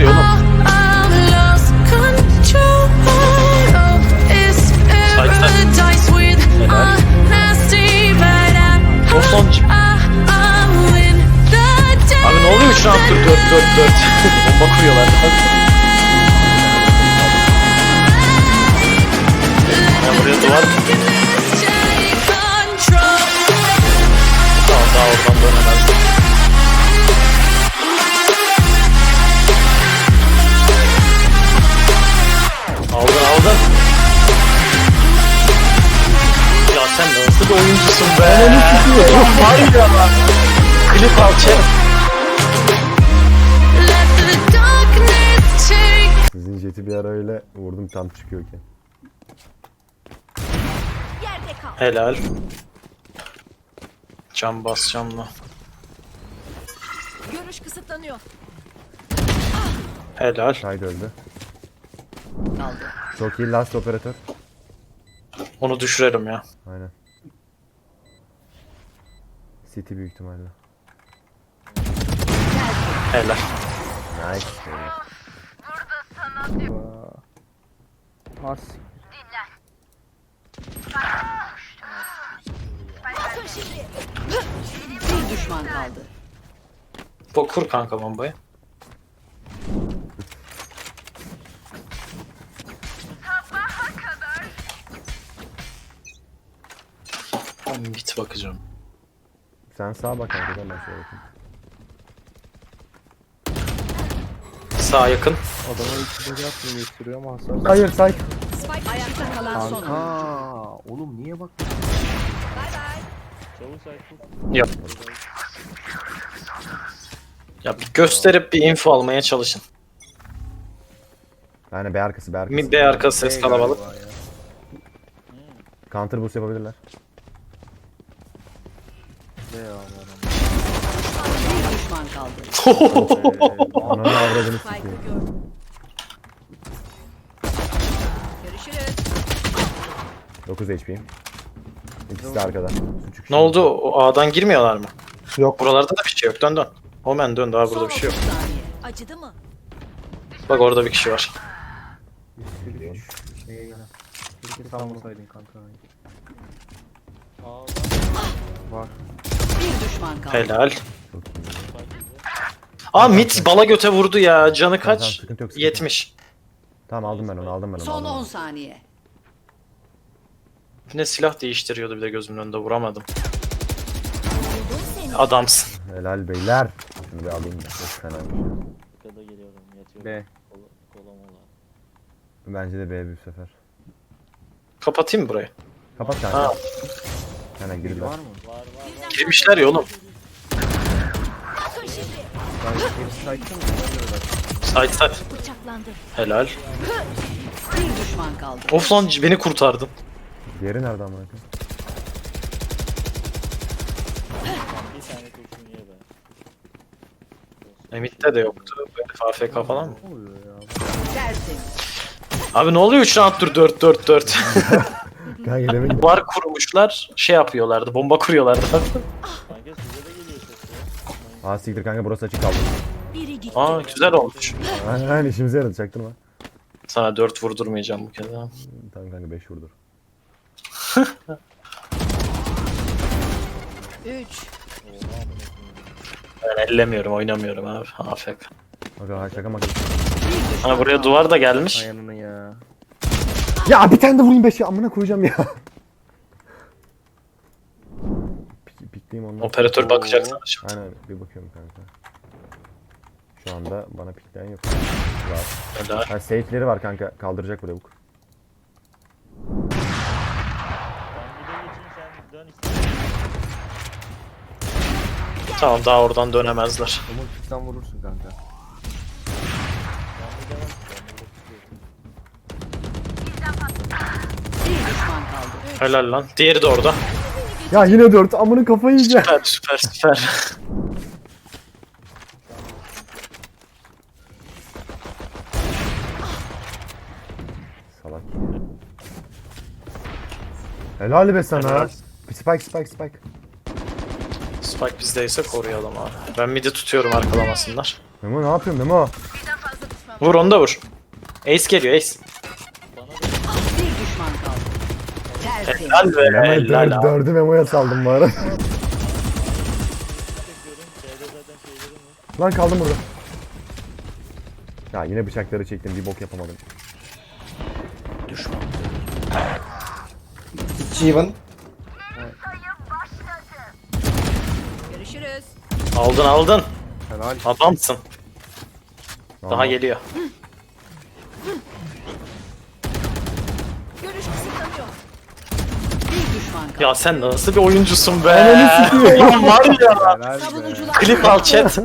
Ya oğlum. I win the day. Abi ne oluyor şu an dur 4 4 4. Bomba kuruyorlar. Ya buraya duvar bir oyuncusun be? Var ya. Klip al çek. Let the darkness take Sizin jeti bir ara öyle vurdum tam çıkıyorken. Helal. Cam bas camla. Görüş kısıtlanıyor. Helal. Kaydı öldü. Kaldı. Çok iyi last operatör. Onu düşürelim ya. Aynen. City büyük ihtimalle. Helal. Nice. As. Bir düşman kaldı. Bu kur kanka bombayı. Ben git bakacağım. Sen sağa bak kanka ben şöyle bakayım. Sağ yakın. Adama iki bacak atmayı gösteriyor ama hasar. Hayır say. Ayakta kalan son Kanka. Oğlum niye bak? Yap. Ya bir gösterip bir info almaya çalışın. Yani B arkası B arkası. Mid B arkası ses kalabalık. Counter boost yapabilirler. Ne ya bu adam? Bir düşman kaldı. Ananı avradını Spike'ı sikeyim. gördüm. Görüşürüz. 9 HP'yim. İkisi de arkada. Ne oldu? O A'dan girmiyorlar mı? Yok. Buralarda da bir şey yok. Dön dön. Omen dön daha burada bir şey yok. 30 saniye. Acıdı mı? Bak orada bir kişi var. Neye göre? Salmasaydın kanka. Var. Bir düşman kaldı. Helal. Aa mit bala göte vurdu ya. Canı Tamam, kaç? sıkıntı yok, sıkıntı yok. 70. Tamam aldım ben onu aldım ben onu. Son aldım. 10 saniye. Ne silah değiştiriyordu bir de gözümün önünde vuramadım. Adamsın. Helal beyler. Şunu bir alayım da. Çok fena bir şey. Arkada geliyorum yatıyorum. B. Kola, kola mola. Bence de B bir sefer. Kapatayım mı burayı? Kapat kanka. Ha, Hemen girdiler. Var mı? Girmişler ya oğlum. Side side. Helal. Bir düşman kaldı. Of lan beni kurtardın. Diğeri nerede amına koyayım? Bir tane kurşun ye be. Emit'te de yoktu. Böyle FFK falan mı? Ne oluyor ya? Dersin. Abi ne oluyor 3 rounddur 4 4 4. Kanka demin Var kurmuşlar. Şey yapıyorlardı. Bomba kuruyorlardı. Kanka size de geliyor ses ya. Aa siktir kanka burası açık kaldı. Biri gitti. Aa güzel olmuş. Aynen işimize yaradı çaktırma. Sana 4 vurdurmayacağım bu kez ha. Tamam kanka 5 vurdur. 3. Ben ellemiyorum oynamıyorum abi. AFK. Kanka ha şaka maka. Hani buraya duvar da gelmiş. Ayağını ya. Ya bir tane de vurayım 5 ya amına koyacağım ya. Pik, pikleyeyim ondan. Operatör bakacak sana şimdi. Aynen bir bakıyorum kanka. Şu anda bana pikleyen yok. Var. Helal. Ha safe'leri var kanka kaldıracak bu lavuk. Ben bir de geçeyim sen dön istersen. Tamam daha oradan dönemezler. Umut sen vurursun kanka. Ben bir de bak. Ben burada tutuyorum. Bir düşman kaldı. Helal lan. Diğeri de orada. Ya yine 4 amına kafayı yiyeceğim. Süper süper süper. Salak. Helal be sana. Helal. Spike spike spike. Spike bizdeyse koruyalım abi. Ben midi tutuyorum arkalamasınlar. Memo ne yapıyorsun Memo? Vur onu da vur. Ace geliyor Ace. Bir düşman kaldı. Tertemiz. Helal be. Memo Helal dör, abi. dördü Memo'ya saldım bu ara. Lan kaldım burada. Ya yine bıçakları çektim bir bok yapamadım. Steven. Görüşürüz. Aldın aldın. Helal. Adamsın. Daha geliyor. Ya sen nasıl bir oyuncusun be? Ulan var ya. Savunucular Klip al chat.